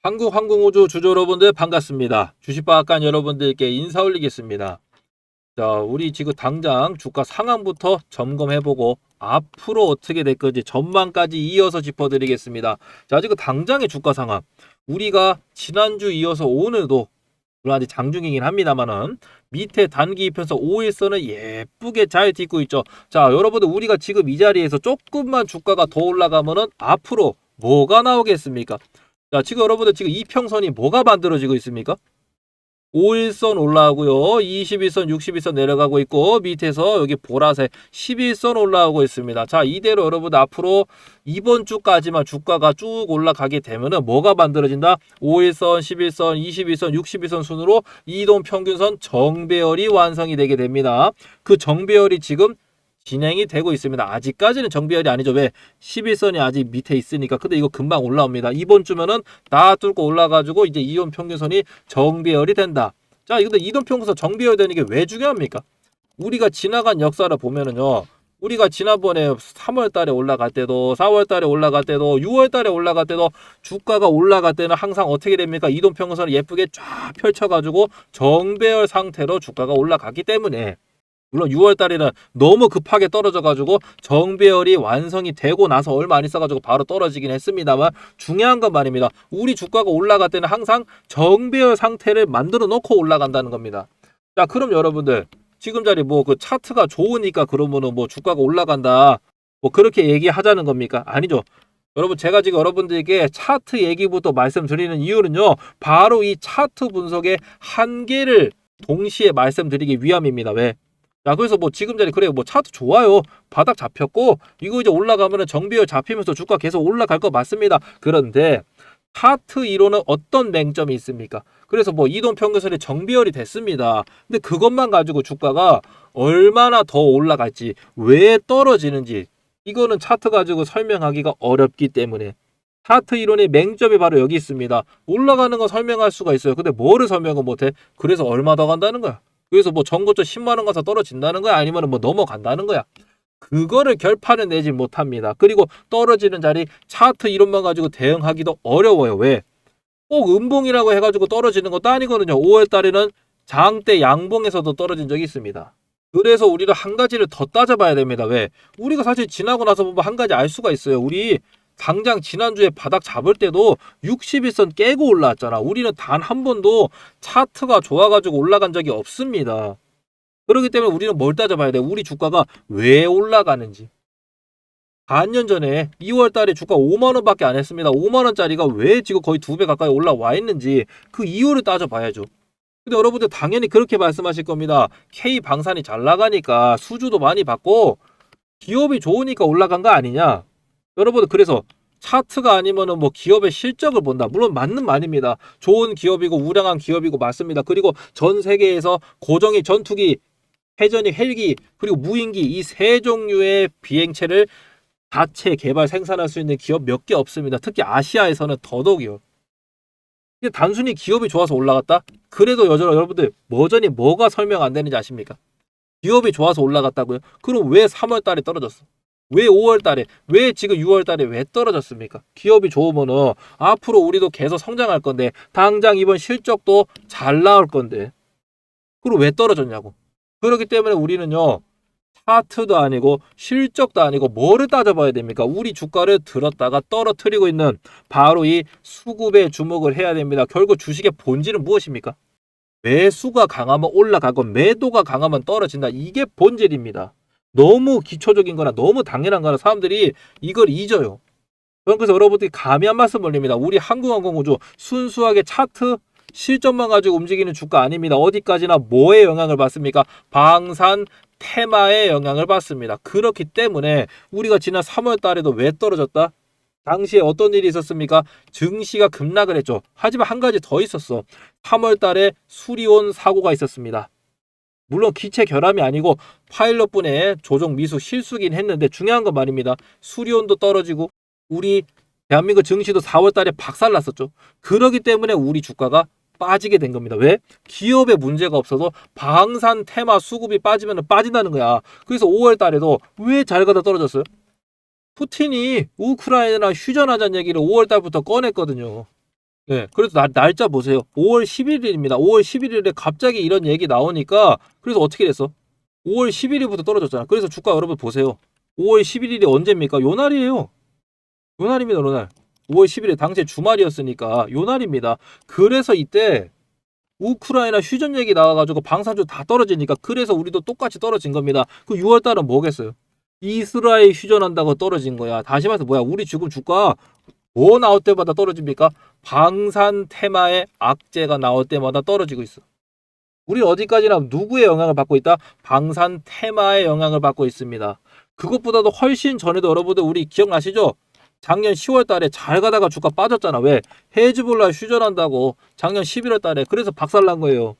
한국항공우주 주주 여러분들 반갑습니다. 주식박간 여러분들께 인사 올리겠습니다. 자, 우리 지금 당장 주가 상황부터 점검해보고 앞으로 어떻게 될 건지 전망까지 이어서 짚어드리겠습니다. 자, 지금 당장의 주가 상황. 우리가 지난주 이어서 오늘도 물론 아직 장중이긴 합니다만은 밑에 단기 이편서 5일선을 예쁘게 잘 딛고 있죠. 자, 여러분들 우리가 지금 이 자리에서 조금만 주가가 더 올라가면은 앞으로 뭐가 나오겠습니까? 자, 지금 여러분들 지금 이평선이 뭐가 만들어지고 있습니까? 5일선 올라오고요. 21선, 61선 내려가고 있고 밑에서 여기 보라색 11선 올라오고 있습니다. 자, 이대로 여러분들 앞으로 이번 주까지만 주가가 쭉 올라가게 되면은 뭐가 만들어진다? 5일선, 11선, 21선, 61선 순으로 이동 평균선 정배열이 완성이 되게 됩니다. 그 정배열이 지금 진행이 되고 있습니다. 아직까지는 정비열이 아니죠. 왜? 11선이 아직 밑에 있으니까. 근데 이거 금방 올라옵니다. 이번 주면은 다 뚫고 올라가지고 이제 이동 평균선이 정비열이 된다. 자, 근데 이동 평균선 정비열 되는 게 왜 중요합니까? 우리가 지나간 역사를 보면은요. 우리가 지난번에 3월 달에 올라갈 때도 4월 달에 올라갈 때도 6월 달에 올라갈 때도 주가가 올라갈 때는 항상 어떻게 됩니까? 이동 평균선을 예쁘게 쫙 펼쳐 가지고 정배열 상태로 주가가 올라가기 때문에 물론 6월 달에는 너무 급하게 떨어져 가지고 정배열이 완성이 되고 나서 얼마 안 있어 가지고 바로 떨어지긴 했습니다만 중요한 건 말입니다. 우리 주가가 올라갈 때는 항상 정배열 상태를 만들어 놓고 올라간다는 겁니다. 자, 그럼 여러분들 지금 자리 뭐 그 차트가 좋으니까 그러면은 뭐 주가가 올라간다. 뭐 그렇게 얘기하자는 겁니까? 아니죠. 여러분 제가 지금 여러분들에게 차트 얘기부터 말씀드리는 이유는요. 바로 이 차트 분석의 한계를 동시에 말씀드리기 위함입니다. 왜? 자, 그래서 뭐 지금 자리 그래요. 뭐 차트 좋아요. 바닥 잡혔고 이거 이제 올라가면은 정비열 잡히면서 주가 계속 올라갈 거 맞습니다. 그런데 차트 이론은 어떤 맹점이 있습니까? 그래서 뭐 이동 평균선이 정비열이 됐습니다. 근데 그것만 가지고 주가가 얼마나 더 올라갈지, 왜 떨어지는지 이거는 차트 가지고 설명하기가 어렵기 때문에 차트 이론의 맹점이 바로 여기 있습니다. 올라가는 건 설명할 수가 있어요. 근데 뭐를 설명을 못해? 그래서 얼마 더 간다는 거야. 그래서 뭐 전고점 10만 원 가서 떨어진다는 거야? 아니면 뭐 넘어간다는 거야? 그거를 결판을 내지 못합니다. 그리고 떨어지는 자리 차트 이론만 가지고 대응하기도 어려워요. 왜? 꼭 음봉이라고 해가지고 떨어지는 것도 아니거든요. 5월 달에는 장대 양봉에서도 떨어진 적이 있습니다. 그래서 우리는 한 가지를 더 따져봐야 됩니다. 왜? 우리가 사실 지나고 나서 보면 한 가지 알 수가 있어요. 우리 당장 지난주에 바닥 잡을 때도 61선 깨고 올라왔잖아. 우리는 단 한 번도 차트가 좋아가지고 올라간 적이 없습니다. 그렇기 때문에 우리는 뭘 따져봐야 돼? 우리 주가가 왜 올라가는지. 반년 전에 2월 달에 주가 5만 원 밖에 안 했습니다. 5만 원짜리가 왜 지금 거의 두 배 가까이 올라와 있는지 그 이유를 따져봐야죠. 근데 여러분들 당연히 그렇게 말씀하실 겁니다. K 방산이 잘 나가니까 수주도 많이 받고 기업이 좋으니까 올라간 거 아니냐? 여러분 그래서 차트가 아니면은 뭐 기업의 실적을 본다. 물론 맞는 말입니다. 좋은 기업이고 우량한 기업이고 맞습니다. 그리고 전 세계에서 고정이 전투기, 회전이 헬기, 그리고 무인기 이 세 종류의 비행체를 자체 개발 생산할 수 있는 기업 몇 개 없습니다. 특히 아시아에서는 더더욱이요. 이게 단순히 기업이 좋아서 올라갔다? 그래도 여전히 여러분들 여전히 뭐가 설명 안 되는지 아십니까? 기업이 좋아서 올라갔다고요? 그럼 왜 3월 달에 떨어졌어? 왜 5월 달에, 왜 지금 6월 달에 왜 떨어졌습니까? 기업이 좋으면은 앞으로 우리도 계속 성장할 건데, 당장 이번 실적도 잘 나올 건데, 그리고 왜 떨어졌냐고. 그렇기 때문에 우리는요, 차트도 아니고, 실적도 아니고, 뭐를 따져봐야 됩니까? 우리 주가를 들었다가 떨어뜨리고 있는 바로 이 수급에 주목을 해야 됩니다. 결국 주식의 본질은 무엇입니까? 매수가 강하면 올라가고, 매도가 강하면 떨어진다. 이게 본질입니다. 너무 기초적인 거나 너무 당연한 거나 사람들이 이걸 잊어요. 그래서 여러분들이 감히 한 말씀 올립니다. 우리 항공항공우주 순수하게 차트 실적만 가지고 움직이는 주가 아닙니다. 어디까지나 뭐의 영향을 받습니까? 방산 테마의 영향을 받습니다. 그렇기 때문에 우리가 지난 3월 달에도 왜 떨어졌다? 당시에 어떤 일이 있었습니까? 증시가 급락을 했죠. 하지만 한 가지 더 있었어. 3월 달에 수리온 사고가 있었습니다. 물론 기체 결함이 아니고 파일럿분의 조종 미수 실수긴 했는데 중요한 건 말입니다. 수리온도 떨어지고 우리 대한민국 증시도 4월 달에 박살났었죠. 그러기 때문에 우리 주가가 빠지게 된 겁니다. 왜? 기업에 문제가 없어서 방산 테마 수급이 빠지면 빠진다는 거야. 그래서 5월 달에도 왜 잘 가다 떨어졌어요? 푸틴이 우크라이나 휴전하자는 얘기를 5월 달부터 꺼냈거든요. 네, 그래서 날, 날짜 보세요. 5월 11일입니다. 5월 11일에 갑자기 이런 얘기 나오니까 그래서 어떻게 됐어? 5월 11일부터 떨어졌잖아. 그래서 주가 여러분 보세요. 5월 11일이 언제입니까? 요 날이에요. 요 날입니다, 요 날. 5월 11일 당시에 주말이었으니까 요 날입니다. 그래서 이때 우크라이나 휴전 얘기 나와가지고 방산주 다 떨어지니까 그래서 우리도 똑같이 떨어진 겁니다. 그 6월 달은 뭐겠어요? 이스라엘 휴전한다고 떨어진 거야. 다시 말해서 뭐야? 우리 지금 주가 뭐 나올 때마다 떨어집니까? 방산 테마의 악재가 나올 때마다 떨어지고 있어. 우리 어디까지나 누구의 영향을 받고 있다? 방산 테마의 영향을 받고 있습니다. 그것보다도 훨씬 전에도 여러분들 우리 기억나시죠? 작년 10월 달에 잘 가다가 주가 빠졌잖아. 왜? 헤즈볼라 휴전한다고 작년 11월 달에 그래서 박살난 거예요.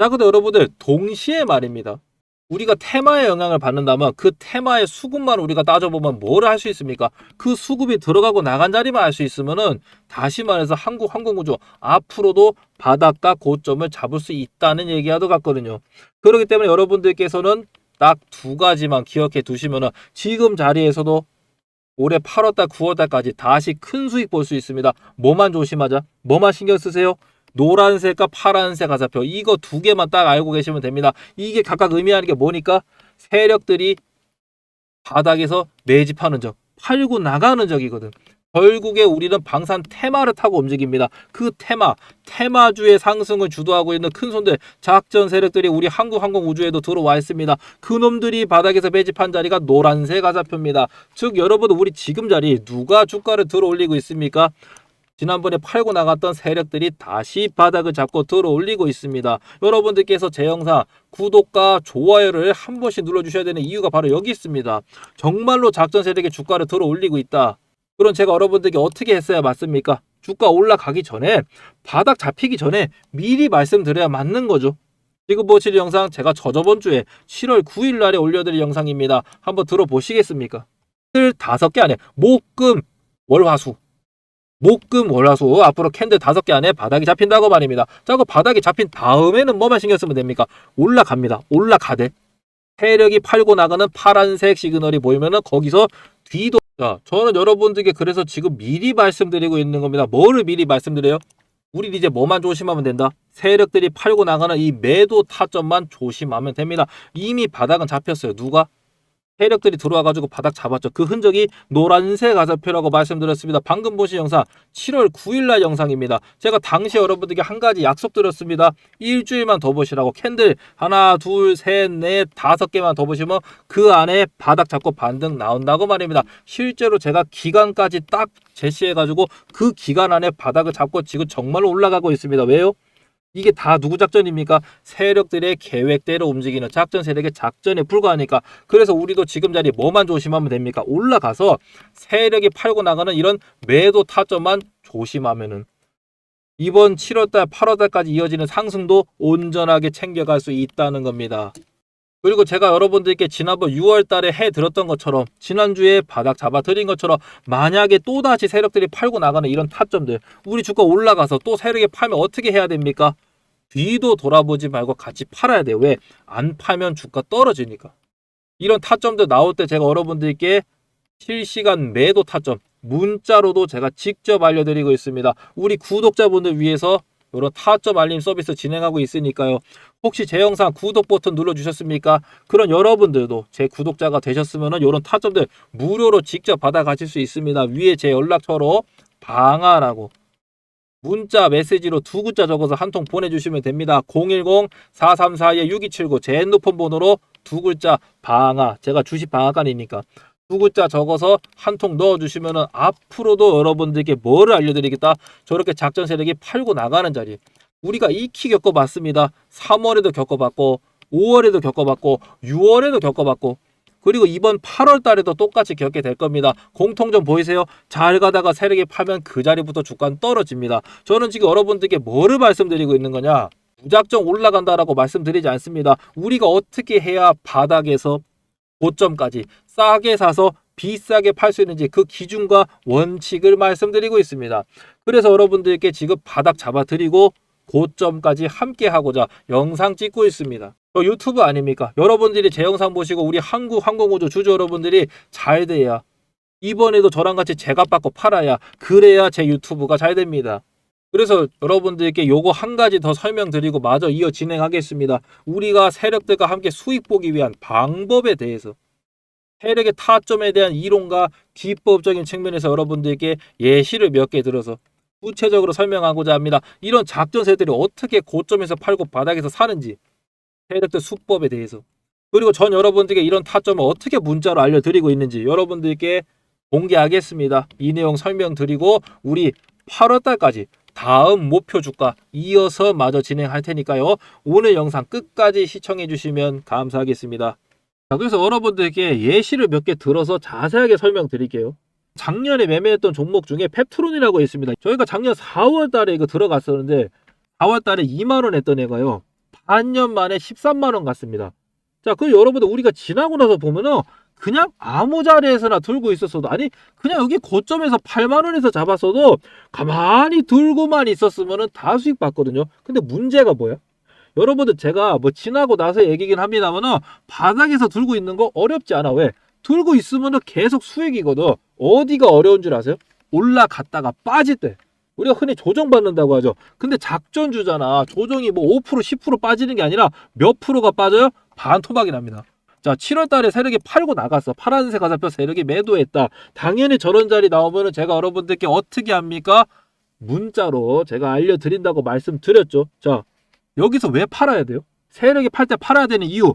자, 근데 여러분들 동시에 말입니다. 우리가 테마의 영향을 받는다면 그 테마의 수급만 우리가 따져보면 뭘 할 수 있습니까? 그 수급이 들어가고 나간 자리만 알 수 있으면은 다시 말해서 한국 항공구조 앞으로도 바닥과 고점을 잡을 수 있다는 얘기와도 같거든요. 그렇기 때문에 여러분들께서는 딱 두 가지만 기억해 두시면은 지금 자리에서도 올해 8월달, 9월달까지 다시 큰 수익 볼 수 있습니다. 뭐만 조심하자? 뭐만 신경 쓰세요? 노란색과 파란색 가사표 이거 두 개만 딱 알고 계시면 됩니다. 이게 각각 의미하는 게 뭐니까 세력들이 바닥에서 매집하는 적, 팔고 나가는 적이거든. 결국에 우리는 방산 테마를 타고 움직입니다. 그 테마, 테마주의 상승을 주도하고 있는 큰 손들, 작전 세력들이 우리 한국 항공 우주에도 들어와 있습니다. 그 놈들이 바닥에서 매집한 자리가 노란색 가사표입니다. 즉 여러분 우리 지금 자리 누가 주가를 들어 올리고 있습니까? 지난번에 팔고 나갔던 세력들이 다시 바닥을 잡고 들어 올리고 있습니다. 여러분들께서 제 영상 구독과 좋아요를 한 번씩 눌러주셔야 되는 이유가 바로 여기 있습니다. 정말로 작전 세력의 주가를 들어 올리고 있다. 그럼 제가 여러분들께 어떻게 했어야 맞습니까? 주가 올라가기 전에 바닥 잡히기 전에 미리 말씀드려야 맞는 거죠. 지금 보실 영상 제가 저저번 주에 7월 9일 날에 올려드릴 영상입니다. 한번 들어보시겠습니까? 들 다섯 개 안에 목금 월화수 목금 월화수 앞으로 캔들 다섯 개 안에 바닥이 잡힌다고 말입니다. 자, 그 바닥이 잡힌 다음에는 뭐만 신경 쓰면 됩니까? 올라갑니다. 올라가되 세력이 팔고 나가는 파란색 시그널이 보이면은 거기서 뒤도 자, 저는 여러분들께 그래서 지금 미리 말씀드리고 있는 겁니다. 뭐를 미리 말씀드려요? 우리 이제 뭐만 조심하면 된다? 세력들이 팔고 나가는 이 매도 타점만 조심하면 됩니다. 이미 바닥은 잡혔어요. 누가? 세력들이 들어와가지고 바닥 잡았죠. 그 흔적이 노란색 가사표라고 말씀드렸습니다. 방금 보신 영상 7월 9일날 영상입니다. 제가 당시 여러분들께 한 가지 약속드렸습니다. 일주일만 더 보시라고 캔들 하나, 둘, 셋, 넷, 다섯 개만 더 보시면 그 안에 바닥 잡고 반등 나온다고 말입니다. 실제로 제가 기간까지 딱 제시해가지고 그 기간 안에 바닥을 잡고 지금 정말로 올라가고 있습니다. 왜요? 이게 다 누구 작전입니까? 세력들의 계획대로 움직이는 작전 세력의 작전에 불과하니까 그래서 우리도 지금 자리 뭐만 조심하면 됩니까? 올라가서 세력이 팔고 나가는 이런 매도 타점만 조심하면은 이번 7월달, 8월달까지 이어지는 상승도 온전하게 챙겨갈 수 있다는 겁니다. 그리고 제가 여러분들께 지난번 6월 달에 해 들었던 것처럼 지난주에 바닥 잡아드린 것처럼 만약에 또다시 세력들이 팔고 나가는 이런 타점들 우리 주가 올라가서 또 세력이 팔면 어떻게 해야 됩니까? 뒤도 돌아보지 말고 같이 팔아야 돼요. 왜? 안 팔면 주가 떨어지니까. 이런 타점들 나올 때 제가 여러분들께 실시간 매도 타점 문자로도 제가 직접 알려드리고 있습니다. 우리 구독자분들 위해서 이런 타점 알림 서비스 진행하고 있으니까요. 혹시 제 영상 구독 버튼 눌러주셨습니까? 그런 여러분들도 제 구독자가 되셨으면 이런 타점들 무료로 직접 받아가실 수 있습니다. 위에 제 연락처로 방아라고 문자 메시지로 두 글자 적어서 한 통 보내주시면 됩니다. 010-4342-6279 제 핸드폰 번호로 두 글자 방아 제가 주식 방앗간이니까 두 글자 적어서 한 통 넣어주시면 앞으로도 여러분들께 뭐를 알려드리겠다 저렇게 작전 세력이 팔고 나가는 자리 우리가 익히 겪어봤습니다. 3월에도 겪어봤고 5월에도 겪어봤고 6월에도 겪어봤고 그리고 이번 8월 달에도 똑같이 겪게 될 겁니다. 공통점 보이세요? 잘 가다가 세력이 팔면 그 자리부터 주가는 떨어집니다. 저는 지금 여러분들께 뭐를 말씀드리고 있는 거냐? 무작정 올라간다라고 말씀드리지 않습니다. 우리가 어떻게 해야 바닥에서 고점까지 싸게 사서 비싸게 팔 수 있는지 그 기준과 원칙을 말씀드리고 있습니다. 그래서 여러분들께 지금 바닥 잡아드리고 고점까지 함께 하고자 영상 찍고 있습니다. 저 유튜브 아닙니까? 여러분들이 제 영상 보시고 우리 한국 항공우주 주주 여러분들이 잘 돼야 이번에도 저랑 같이 제값 받고 팔아야 그래야 제 유튜브가 잘 됩니다. 그래서 여러분들께 요거 한 가지 더 설명드리고 마저 이어 진행하겠습니다. 우리가 세력들과 함께 수익 보기 위한 방법에 대해서 세력의 타점에 대한 이론과 기법적인 측면에서 여러분들께 예시를 몇 개 들어서 구체적으로 설명하고자 합니다. 이런 작전 세들이 어떻게 고점에서 팔고 바닥에서 사는지 세력들 수법에 대해서 그리고 전 여러분들께 이런 타점을 어떻게 문자로 알려드리고 있는지 여러분들께 공개하겠습니다. 이 내용 설명드리고 우리 8월달까지 다음 목표 주가 이어서 마저 진행할 테니까요. 오늘 영상 끝까지 시청해 주시면 감사하겠습니다. 자, 그래서 여러분들께 예시를 몇 개 들어서 자세하게 설명드릴게요. 작년에 매매했던 종목 중에 펩트론이라고 있습니다. 저희가 작년 4월 달에 이거 들어갔었는데 4월 달에 2만 원 했던 애가요. 반년 만에 13만 원 갔습니다. 자, 그 여러분들 우리가 지나고 나서 보면은 그냥 아무 자리에서나 들고 있었어도 아니 그냥 여기 고점에서 8만 원에서 잡았어도 가만히 들고만 있었으면은 다 수익 봤거든요. 근데 문제가 뭐야? 여러분들 제가 뭐 지나고 나서 얘기긴 합니다만은 바닥에서 들고 있는 거 어렵지 않아. 왜? 들고 있으면은 계속 수익이거든. 어디가 어려운 줄 아세요? 올라갔다가 빠질 때. 우리가 흔히 조정받는다고 하죠. 근데 작전주잖아. 조정이 뭐 5% 10% 빠지는 게 아니라 몇 프로가 빠져요? 반 토막이 납니다. 자, 7월 달에 세력이 팔고 나갔어. 파란색 화살표 세력이 매도했다. 당연히 저런 자리 나오면은 제가 여러분들께 어떻게 합니까? 문자로 제가 알려드린다고 말씀드렸죠. 자, 여기서 왜 팔아야 돼요? 세력이 팔 때 팔아야 되는 이유.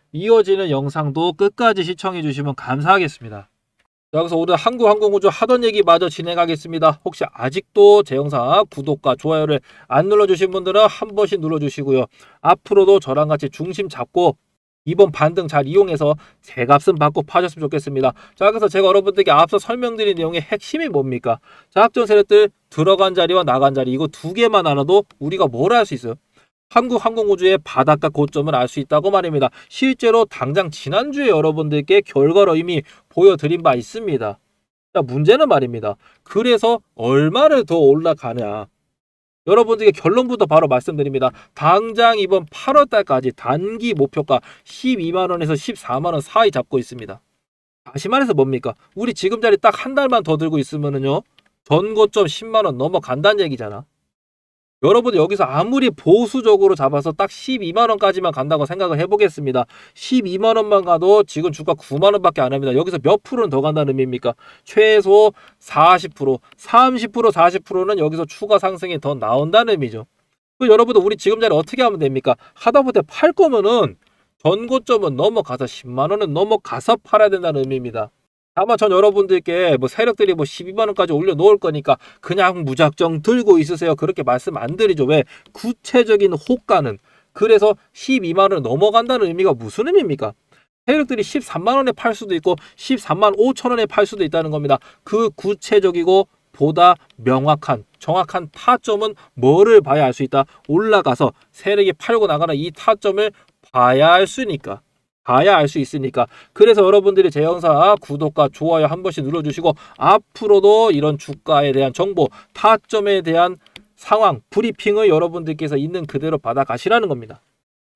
이어지는 영상도 끝까지 시청해 주시면 감사하겠습니다. 자, 그래서 오늘 한국 항공우주 하던 얘기 마저 진행하겠습니다. 혹시 아직도 제 영상 구독과 좋아요를 안 눌러주신 분들은 한 번씩 눌러주시고요. 앞으로도 저랑 같이 중심 잡고 이번 반등 잘 이용해서 제 값은 받고 파셨으면 좋겠습니다. 자, 그래서 제가 여러분들께 앞서 설명드린 내용의 핵심이 뭡니까? 자, 학전 세력들 들어간 자리와 나간 자리 이거 두 개만 알아도 우리가 뭘 할 수 있어요? 한국 항공우주의 바닷가 고점을 알 수 있다고 말입니다. 실제로 당장 지난주에 여러분들께 결과로 이미 보여드린 바 있습니다. 자, 문제는 말입니다. 그래서 얼마를 더 올라가냐. 여러분들께 결론부터 바로 말씀드립니다. 당장 이번 8월 달까지 단기 목표가 12만 원에서 14만 원 사이 잡고 있습니다. 다시 말해서 뭡니까? 우리 지금 자리 딱 한 달만 더 들고 있으면은요. 전고점 10만 원 넘어간다는 얘기잖아. 여러분 여기서 아무리 보수적으로 잡아서 딱 12만 원까지만 간다고 생각을 해보겠습니다. 12만 원만 가도 지금 주가 9만 원밖에 안 합니다. 여기서 몇 프로는 더 간다는 의미입니까? 최소 40%, 30%, 40%는 여기서 추가 상승이 더 나온다는 의미죠. 그 여러분들 우리 지금 자리 어떻게 하면 됩니까? 하다못해 팔 거면은 전고점은 넘어가서 10만 원은 넘어가서 팔아야 된다는 의미입니다. 다만 전 여러분들께 뭐 세력들이 뭐 12만 원까지 올려 놓을 거니까 그냥 무작정 들고 있으세요. 그렇게 말씀 안 드리죠. 왜? 구체적인 호가는 그래서 12만 원을 넘어간다는 의미가 무슨 의미입니까? 세력들이 13만 원에 팔 수도 있고 13만 5천 원에 팔 수도 있다는 겁니다. 그 구체적이고 보다 명확한 정확한 타점은 뭐를 봐야 알 수 있다. 올라가서 세력이 팔고 나가는 이 타점을 봐야 할수 있으니까. 봐야 알 수 있으니까. 그래서 여러분들이 제 영상 구독과 좋아요 한 번씩 눌러주시고 앞으로도 이런 주가에 대한 정보, 타점에 대한 상황, 브리핑을 여러분들께서 있는 그대로 받아가시라는 겁니다.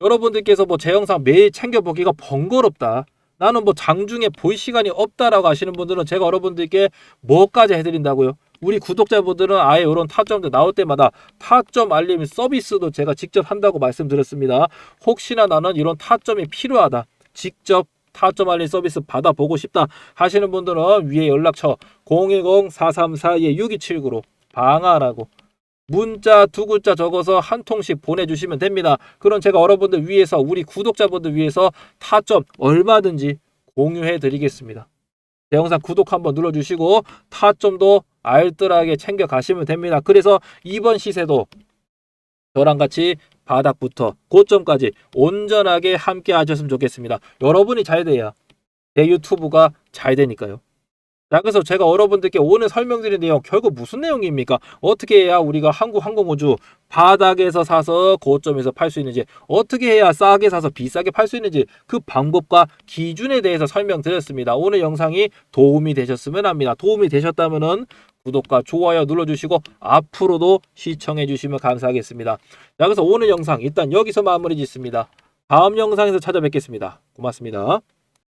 여러분들께서 뭐 제 영상 매일 챙겨보기가 번거롭다. 나는 뭐 장중에 볼 시간이 없다라고 하시는 분들은 제가 여러분들께 뭐까지 해드린다고요? 우리 구독자분들은 아예 이런 타점들 나올 때마다 타점 알림 서비스도 제가 직접 한다고 말씀드렸습니다. 혹시나 나는 이런 타점이 필요하다. 직접 타점 알림 서비스 받아보고 싶다 하시는 분들은 위에 연락처 010-434-6279로 방아라고 문자 두 글자 적어서 한 통씩 보내주시면 됩니다. 그럼 제가 여러분들 위해서 우리 구독자분들 위해서 타점 얼마든지 공유해 드리겠습니다. 제 영상 구독 한번 눌러주시고 타점도 알뜰하게 챙겨 가시면 됩니다. 그래서 이번 시세도 저랑 같이 바닥부터 고점까지 온전하게 함께 하셨으면 좋겠습니다. 여러분이 잘 돼야 제 유튜브가 잘 되니까요. 자, 그래서 제가 여러분들께 오늘 설명드린 내용 결국 무슨 내용입니까? 어떻게 해야 우리가 한국 항공우주 바닥에서 사서 고점에서 팔 수 있는지, 어떻게 해야 싸게 사서 비싸게 팔 수 있는지 그 방법과 기준에 대해서 설명드렸습니다. 오늘 영상이 도움이 되셨으면 합니다. 도움이 되셨다면은 구독과 좋아요 눌러주시고 앞으로도 시청해 주시면 감사하겠습니다. 자, 그래서 오늘 영상 일단 여기서 마무리 짓습니다. 다음 영상에서 찾아뵙겠습니다. 고맙습니다.